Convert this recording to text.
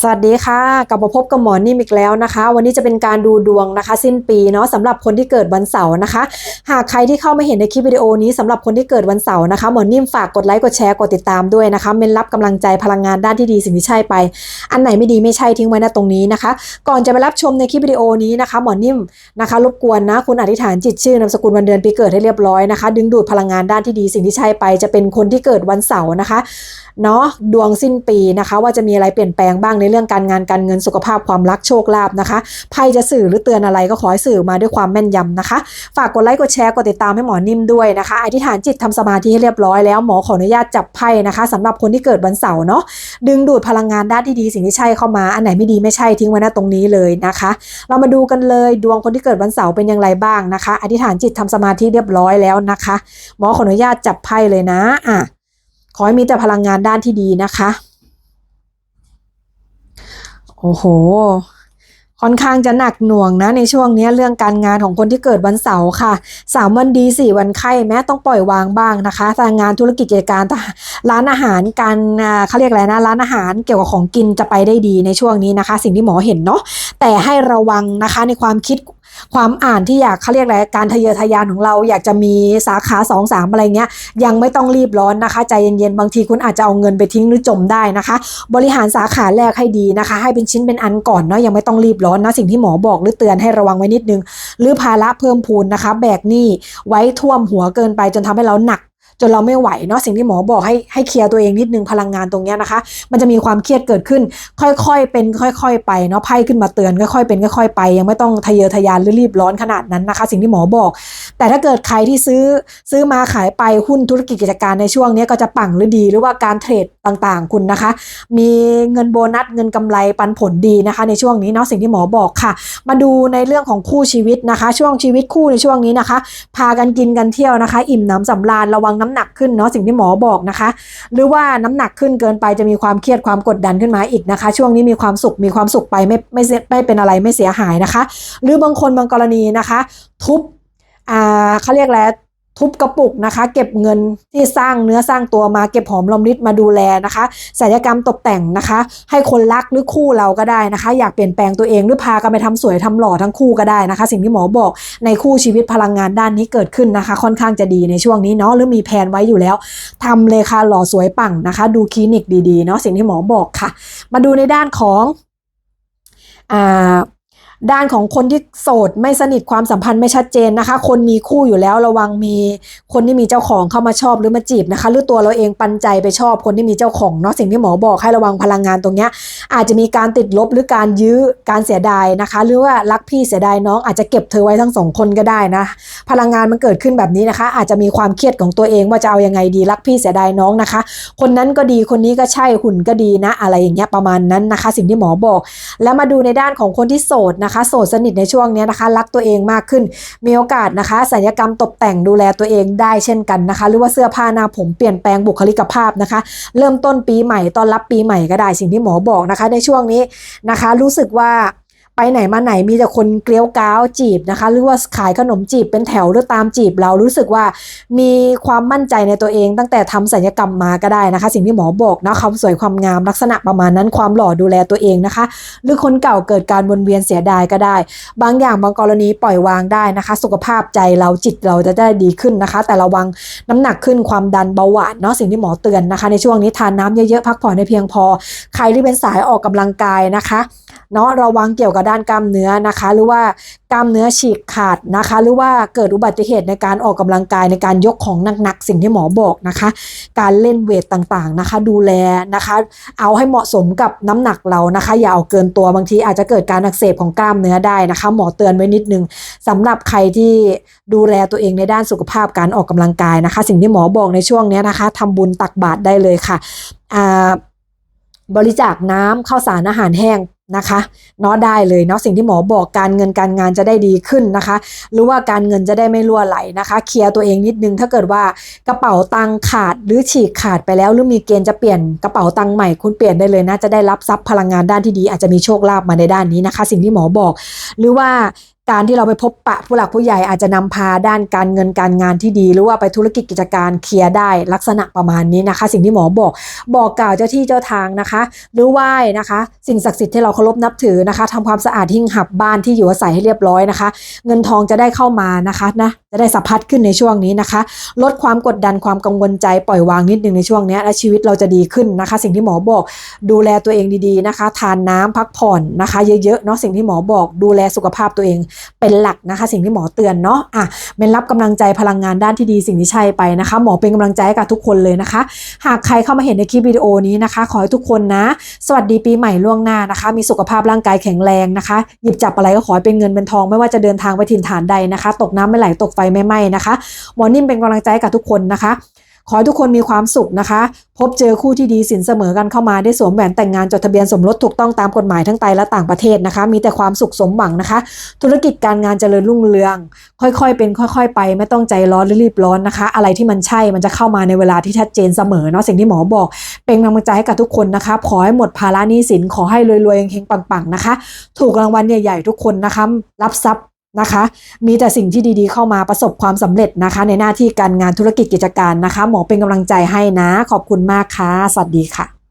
สวัสดีค่ะกลับมาพบกับหมอนิ่มอีกแล้วนะคะ วันนี้จะเป็นการดูดวงนะคะ สิ้นปีเนาะสำหรับคนที่เกิดวันเสาร์นะคะ หากใครที่เข้ามาเห็นในคลิปวิดีโอนี้สำหรับคนที่เกิดวันเสาร์นะคะหมอนิ่มฝากกดไลค์กดแชร์กดติดตามด้วยนะคะเมนรับกำลังใจพลังงานด้านที่ดีสิ่งที่ใช่ไป อันไหนไม่ดีไม่ใช่ทิ้งไว้นะตรงนี้นะคะ ก่อนจะไปรับชมในคลิปวิดีโอนี้นะคะหมอนิ่มนะคะรบกวนนะคุณอธิษฐานจิตชื่อนามสกุลวันเดือนปีเกิดให้เรียบร้อยนะคะ ดึงดูดพลังงานด้านที่ดีสิ่งที่ใช่ไป จะเป็นคนที่เกิดวันเสาร์นะคะเนาะดวงสิ้นปีนะคะ ว่าจะมีอะไรเปลี่ยนแปลงบ้างในเรื่องการงานการเงินสุขภาพความรักโชคลาภนะคะไพ่จะสื่อหรือเตือนอะไรก็ขอให้สื่อมาด้วยความแม่นยำนะคะ ฝากกดไลค์กดแชร์กดติดตามให้หมอนิ่มด้วยนะคะอธิษฐานจิตทำสมาธิให้เรียบร้อยแล้วหมอขออนุญาตจับไพ่นะคะสำหรับคนที่เกิดวันเสาร์เนาะดึงดูดพลังงานด้านที่ดีสิ่งที่ใช่เข้ามาอันไหนไม่ดีไม่ใช่ทิ้งไว้หน้าตรงนี้เลยนะคะ เรามาดูกันเลยดวงคนที่เกิดวันเสาร์เป็นอย่างไรบ้างนะคะอธิษฐานจิตทำสมาธิเรียบร้อยแล้วนะคะ หมอขออนุญาตจับไพ่เลยนะอะขอให้มีแต่พลังงานด้านที่ดีนะคะ โอ้โห ค่อนข้างจะหนักหน่วงนะในช่วงนี้เรื่องการงานของคนที่เกิดวันเสาร์ค่ะสามวันดีสี่วันไข้แม้ต้องปล่อยวางบ้างนะคะแต่งานธุรกิจกิจการ ร้านอาหารการเขาเรียกอะไรนะร้านอาหารเกี่ยวกับของกินจะไปได้ดีในช่วงนี้นะคะ สิ่งที่หมอเห็นเนาะแต่ให้ระวังนะคะในความคิดความอ่านที่อยากเขาเรียกอะไรการทะเยอทะยานของเราอยากจะมีสาขา2อสามอะไรเงี้ย ยังไม่ต้องรีบร้อนนะคะ ใจเย็นๆ บางทีคุณอาจจะเอาเงินไปทิ้งหรือจมได้นะคะ บริหารสาขาแรกให้ดีนะคะ ให้เป็นชิ้นเป็นอันก่อนเนาะยังไม่ต้องรีบร้อนนะสิ่งที่หมอบอกหรือเตือนให้ระวังไว้นิดนึง หรือภาระเพิ่มพูนนะคะ แบกหนี้ไว้ท่วมหัวเกินไปจนทำให้เราหนัก จนเราไม่ไหวเนาะสิ่งที่หมอบอกให้ให้เคลียร์ตัวเองนิดนึงพลังงานตรงเนี้ยนะคะ มันจะมีความเครียดเกิดขึ้น ค่อยๆเป็นค่อยๆไปเนาะไพ่ขึ้นมาเตือนค่อยๆเป็นค่อยๆไป ยังไม่ต้องทะเยอทะยานหรือรีบร้อนขนาดนั้นนะคะ สิ่งที่หมอบอก แต่ถ้าเกิดใครที่ซื้อซื้อมาขายไปหุ้นธุรกิจกิจการในช่วงนี้ก็จะปังหรือดี หรือว่าการเทรด ต่างๆ คุณนะคะ มีเงินโบนัสเงินกำไรปันผลดีนะคะ ในช่วงนี้เนาะสิ่งที่หมอบอกค่ะ มาดูในเรื่องของคู่ชีวิตนะคะ ช่วงชีวิตคู่ในช่วงนี้นะคะ พากันกินกันเที่ยวนะคะ อิ่มหน้ำสำราญระวังน้ำหนักขึ้นเนาะสิ่งที่หมอบอกนะคะ หรือว่าน้ำหนักขึ้นเกินไปจะมีความเครียดความกดดันขึ้นมาอีกนะคะ ช่วงนี้มีความสุขมีความสุขไปไม่ไม่ไม่เป็นอะไรไม่เสียหายนะคะ หรือบางคนบางกรณีนะคะ ทุบอ่าเขาเรียกอะไร ทุบกระปุกนะคะ เก็บเงินที่สร้างเนื้อสร้างตัวมาเก็บหอมรอมริบมาดูแลนะคะศัลยกรรมตกแต่งนะคะ ให้คนรักหรือคู่เราก็ได้นะคะ อยากเปลี่ยนแปลงตัวเองหรือพากันไปทำสวยทำหล่อทั้งคู่ก็ได้นะคะ สิ่งที่หมอบอกในคู่ชีวิตพลังงานด้านนี้เกิดขึ้นนะคะ ค่อนข้างจะดีในช่วงนี้เนาะหรือมีแผนไว้อยู่แล้วทำเลยค่ะหล่อสวยปังนะคะ ดูคลินิกดีๆเนาะสิ่งที่หมอบอกค่ะ มาดูในด้านของอ่า ด้านของคนที่โสดไม่สนิทความสัมพันธ์ไม่ชัดเจนนะคะ คนมีคู่อยู่แล้วระวังมีคนที่มีเจ้าของเข้ามาชอบหรือมาจีบนะคะ หรือตัวเราเองปันใจไปชอบคนที่มีเจ้าของเนาะสิ่งที่หมอบอกให้ระวังพลังงานตรงเนี้ยอาจจะมีการติดลบหรือการยื้อการเสียดายนะคะ หรือว่ารักพี่เสียดายน้องอาจจะเก็บเธอไว้ทั้งสองคนก็ได้นะพลังงานมันเกิดขึ้นแบบนี้นะคะ อาจจะมีความเครียดของตัวเองว่าจะเอายังไงดีรักพี่เสียดายน้องนะคะ คนนั้นก็ดีคนนี้ก็ใช่หุ่นก็ดีนะ อะไรอย่างเงี้ยประมาณนั้นนะคะ สิ่งที่หมอบอก แล้วมาดูในด้านของคนที่โสดนะคะโสดสนิทในช่วงนี้นะคะ รักตัวเองมากขึ้น มีโอกาสนะคะศัลยกรรมตกแต่งดูแลตัวเองได้เช่นกันนะคะ หรือว่าเสื้อผ้าหน้าผมเปลี่ยนแปลงบุคลิกภาพนะคะ เริ่มต้นปีใหม่ตอนรับปีใหม่ก็ได้สิ่งที่หมอบอกนะคะ ในช่วงนี้นะคะ รู้สึกว่า ไปไหนมาไหนมีแต่คนเกลียวก้าวจีบนะคะ หรือว่าขายขนมจีบเป็นแถวหรือตามจีบเรารู้สึกว่ามีความมั่นใจในตัวเอง ตั้งแต่ทำศัลยกรรมมาก็ได้นะคะ สิ่งที่หมอบอกนะความสวยความงามลักษณะประมาณนั้นความหล่อดูแลตัวเองนะคะ หรือคนเก่าเกิดการวนเวียนเสียดายก็ได้ บางอย่างบางกรณีปล่อยวางได้นะคะ สุขภาพใจเราจิตเราจะได้ดีขึ้นนะคะ แต่ระวังน้ำหนักขึ้นความดันเบาหวานเนาะสิ่งที่หมอเตือนนะคะ ในช่วงนี้ทานน้ำเยอะๆพักผ่อนให้เพียงพอ ใครที่เป็นสายออกกำลังกายนะคะเนาะระวังเกี่ยวกับด้านกล้ามเนื้อนะคะ หรือว่ากล้ามเนื้อฉีกขาดนะคะ หรือว่าเกิดอุบัติเหตุในการออกกำลังกายในการยกของหนักๆสิ่งที่หมอบอกนะคะ การเล่นเวทต่างๆนะคะ ดูแลนะคะ เอาให้เหมาะสมกับน้ำหนักเรานะคะ อย่าเอาเกินตัวบางทีอาจจะเกิดการอักเสบของกล้ามเนื้อได้นะคะ หมอเตือนไว้นิดนึงสำหรับใครที่ดูแลตัวเองในด้านสุขภาพการออกกำลังกายนะคะ สิ่งที่หมอบอกในช่วงนี้นะคะทำบุญตักบาตรได้เลยค่ะอาบริจาคน้ำข้าวสารอาหารแห้ง นะคะเนาะได้เลยเนาะสิ่งที่หมอบอกการเงินการงานจะได้ดีขึ้นนะคะ หรือว่าการเงินจะได้ไม่รั่วไหลนะคะ เคลียร์ตัวเองนิดนึงถ้าเกิดว่ากระเป๋าตังค์ขาดหรือฉีกขาดไปแล้ว หรือมีเกณฑ์จะเปลี่ยนกระเป๋าตังค์ใหม่คุณเปลี่ยนได้เลยนะจะได้รับทรัพย์พลังงานด้านที่ดีอาจจะมีโชคลาภมาในด้านนี้นะคะ สิ่งที่หมอบอก หรือว่า การที่เราไปพบปะผู้หลักผู้ใหญ่อาจจะนำพาด้านการเงินการงานที่ดี หรือว่าไปธุรกิจกิจการเคลียร์ได้ลักษณะประมาณนี้นะคะ สิ่งที่หมอบอกบอกกล่าวเจ้าที่เจ้าทางนะคะ หรือไหว้นะคะ สิ่งศักดิ์สิทธิ์ที่เราเคารพนับถือนะคะทำความสะอาดหิ้งหับบ้านที่อยู่อาศัยให้เรียบร้อยนะคะ เงินทองจะได้เข้ามานะคะนะจะได้สะพัดขึ้นในช่วงนี้นะคะ ลดความกดดันความกังวลใจปล่อยวางนิดนึงในช่วงนี้และชีวิตเราจะดีขึ้นนะคะ สิ่งที่หมอบอกดูแลตัวเองดีๆนะคะ ทานน้ำพักผ่อนนะคะ เยอะๆเนาะสิ่งที่หมอบอกดูแลสุขภาพตัวเองเป็นหลักนะคะ สิ่งที่หมอเตือนเนาะอะเป็นรับกำลังใจพลังงานด้านที่ดีสิ่งที่ใช่ไปนะคะ หมอเป็นกำลังใจกับทุกคนเลยนะคะ หากใครเข้ามาเห็นในคลิปวิดีโอนี้นะคะ ขอให้ทุกคนนะ สวัสดีปีใหม่ล่วงหน้านะคะ มีสุขภาพร่างกายแข็งแรงนะคะ หยิบจับอะไรก็ขอให้เป็นเงินเป็นทองไม่ว่าจะเดินทางไปถิ่นฐานใดนะคะ ตกน้ำไม่ไหลตกไฟไม่ไหม้นะคะ หมอนิ่มเป็นกำลังใจกับทุกคนนะคะ ขอให้ทุกคนมีความสุขนะคะ พบเจอคู่ที่ดีสินเสมอกันเข้ามาได้สวมแหวนแต่งงานจดทะเบียนสมรสถูกต้องตามกฎหมายทั้งไทยและต่างประเทศนะคะ มีแต่ความสุขสมหวังนะคะ ธุรกิจการงานเจริญรุ่งเรือง ค่อยๆ เป็นค่อย ๆ ไป ไม่ต้องใจร้อนหรือรีบร้อนนะคะ อะไรที่มันใช่มันจะเข้ามาในเวลาที่ชัดเจนเสมอเนาะสิ่งที่หมอบอก เป็นกำลังใจให้กับทุกคนนะคะขอให้หมดภาระหนี้สินขอให้รวยๆเฮงๆปังๆนะคะ ถูกรางวัลใหญ่ ๆ ทุกคนนะคะรับทรัพย์ นะคะ มีแต่สิ่งที่ดีๆ เข้ามาประสบความสำเร็จนะคะ ในหน้าที่การงานธุรกิจกิจการนะคะ หมอเป็นกำลังใจให้นะ ขอบคุณมากค่ะ สวัสดีค่ะ